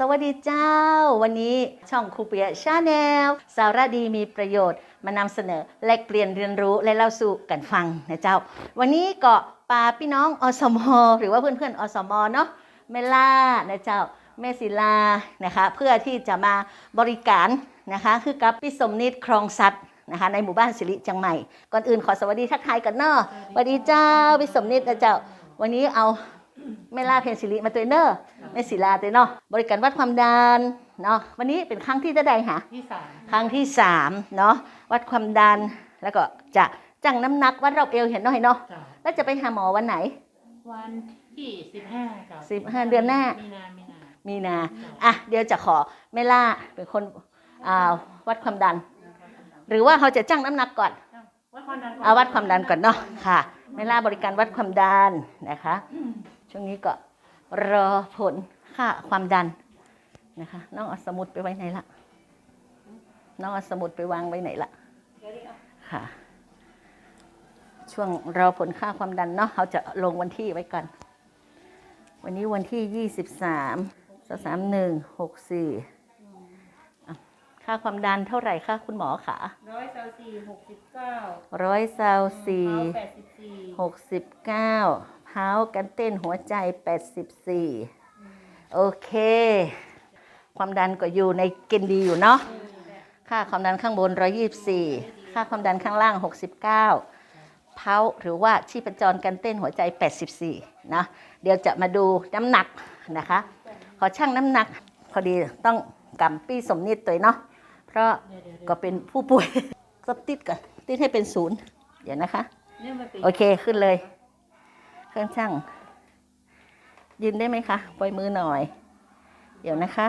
สวัสดีเจ้า วันนี้ช่องครูเปียชาแนลสาระดีมีประโยชน์มานำเสนอแลกเปลี่ยนเรียนรู้และเล่าสู่กันฟังนะเจ้า วันนี้ก็ปาพี่น้องอสมหรือว่าเพื่อนๆอสมเนาะเมล่านะเจ้าแม่ศิลานะคะเพื่อที่จะมาบริการนะคะคือกับพี่สมนิตครองสัตว์นะคะในหมู่บ้านสิริจังใหม่ก่อนอื่นขอสวัสดีทักทายกันเนาะสวัสดีเจ้าพี่สมนิตนะเจ้าวันนี้เอา แม่ลาเพนสิริมาตัวเนอร์แม่ศิลาตัวเนาะบริการวัดความดันเนาะวันนี้เป็นครั้งที่จะได้หาที่สามครั้งที่สามเนาะวัดความดันแล้วก็จะจังน้ำหนักวัดรอบเอวเห็นเนาะเห็นเนาะเจ้าแล้วจะไปหาหมอวันไหน วันที่สิบห้าเจ้าสิบห้าเดือนหน้ามีนามีนามีนาอะเดี๋ยวจะขอแม่ล่าเป็นคนอ่าวัดความดัน หรือว่าเขาจะจังน้ำหนักก่อนวัดความดันก่อนเอาวัดความดันก่อนเนาะค่ะแม่ล่าบริการวัดความดันนะคะ ช่วงนี้ก็รอผลค่าความดันนะคะ น้องเอาสมุดไปไว้ไหนละน้องเอาสมุดไปวางไว้ไหนละค่ะ ช่วงรอผลค่าความดันเนาะเขาจะลงวันที่ไว้ก่อน วันนี้วันที่ยี่สิบสามสามหนึ่งหกสี่ค่าความดันเท่าไหร่คะคุณหมอคะร้อยเก้าสี่หกสิบเก้าร้อยเซลสี่แปดสิบสี่หกสิบเก้า เท้ากันเต้นหัวใจแปดสิบสี่โอเค ความดันก็อยู่ในเกณฑ์ดีอยู่เนาะค่าความดันข้างบน 124 ค่าความดันข้างล่าง 69เท้าหรือว่าชีพจรการเต้นหัวใจ 84 นะ เดี๋ยวจะมาดูน้ำหนักนะคะ ขอชั่งน้ำหนัก พอดีต้องกำปี้สมนิดตัวเนาะ เพราะเดี๋ยวเดี๋ยวเดี๋ยวก็เป็นผู้ป่วยก็ติดก่อนติดให้เป็นศูนย์ เดี๋ยวนะคะเนี่ยมันติดโอเคขึ้นเลยเค รื่องช่าง ยืนได้ไหมคะ ปล่อยมือหน่อย เดี๋ยวนะคะ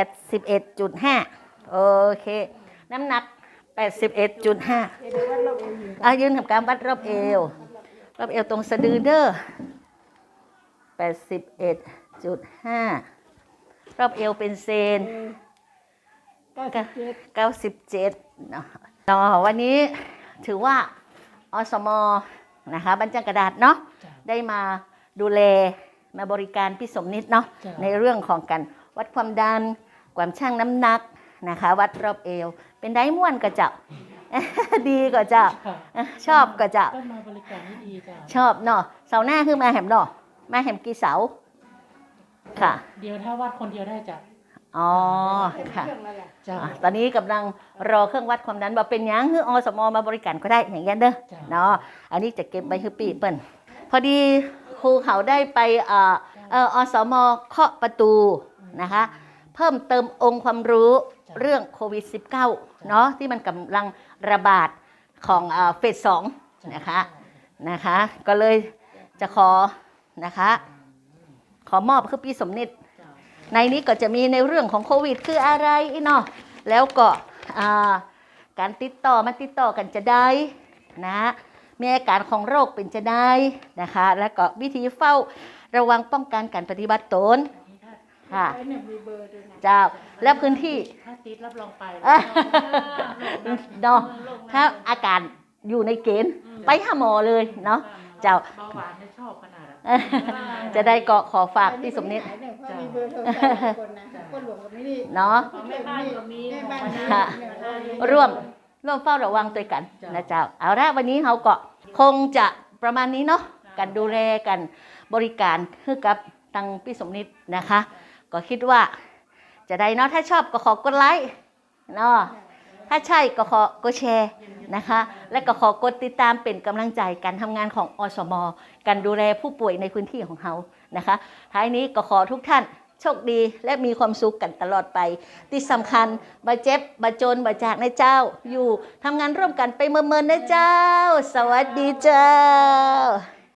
81.5โอเค น้ำหนัก81.5อะยืนทำการวัดรอบเอว รอบเอวตรงสะดือเด้อ81.5รอบเอวเป็นเซน97เนาะเนาะวันนี้ถือว่าอสม นะคะบรรจังกระดาษเนาะเจ้าได้มาดูแลมาบริการพี่สมนิดเนาะจ้ะในเรื่องของการวัดความดันความช่างน้ำหนักนะคะ วัดรอบเอว เป็นได้ม่วนก็เจ้าดีก็เจ้าค่ะชอบก็เจ้าก็มาบริการที่ดีเจ้าชอบเนาะเสาร์หน้าคือมาแหมเนาะมาแหมกี่เสาค่ะ เดี๋ยวถ้าวัดคนเดียวได้จ้ะ อ๋อค่ะเจ้า อะตอนนี้กำลังรอเครื่องวัดความดันว่าเป็นหยังคืออสมมาบริการก็ได้อย่างเงี้ยเด้อจ้ะ เนาะอันนี้จะเก็บไว้คือปีเปิ้นพอดีครูเขาได้ไปเอ่อเอ่ออสมเคาะประตูนะคะ เพิ่มเติมองค์ความรู้เรื่องโควิด -19 เนาะที่มันกำลังระบาดของเอ่อเฟสสองนะคะนะคะ ก็เลยจะขอนะคะ ขอมอบคือปีสมนิตเจ้า ในนี้ก็จะมีในเรื่องของโควิด คืออะไรอีเนาะแล้วก็อ่าการติดต่อมาติดต่อกันจะได้นะมีอาการของโรคเป็นจะได้นะคะ แล้วก็วิธีเฝ้าระวังป้องกันการปฏิบัติตนค่ะเจ้าและพื้นที่ถ้าติดรับรองไปเอ้ยเนาะถ้าอาการอยู่ในเกณฑ์ไปหาหมอเลยเนาะเจ้าเบาหวานจะชอบขนาดอะ จะได้ก็ขอฝากพี่สมนิตมีเบอร์โทรศัพท์คนนะคนหลวงกับไม่ได้เนาะของแม่บ้านก็มีแม่บ้านของค่ะบ้านร่วมร่วมเฝ้าระวังตัวกันจ้ะนะเจ้า เอาละวันนี้เราก็คงจะประมาณนี้เนาะการดูแลกันบริการให้กับตังพี่สมนิตนะคะ ก็คิดว่าจะได้เนาะถ้าชอบก็ขอกดไลค์เนาะ ถ้าใช่ก็ขอกดแชร์นะคะ และก็ขอกดติดตามเป็นกำลังใจการทำงานของอสม การดูแลผู้ป่วยในพื้นที่ของเขานะคะท้ายนี้ก็ขอทุกท่านโชคดีและมีความสุขกันตลอดไป ที่สำคัญบาเจ็บบาจนบาจากนะเจ้า อยู่ทำงานร่วมกันไปเมินๆนะเจ้า สวัสดีเจ้า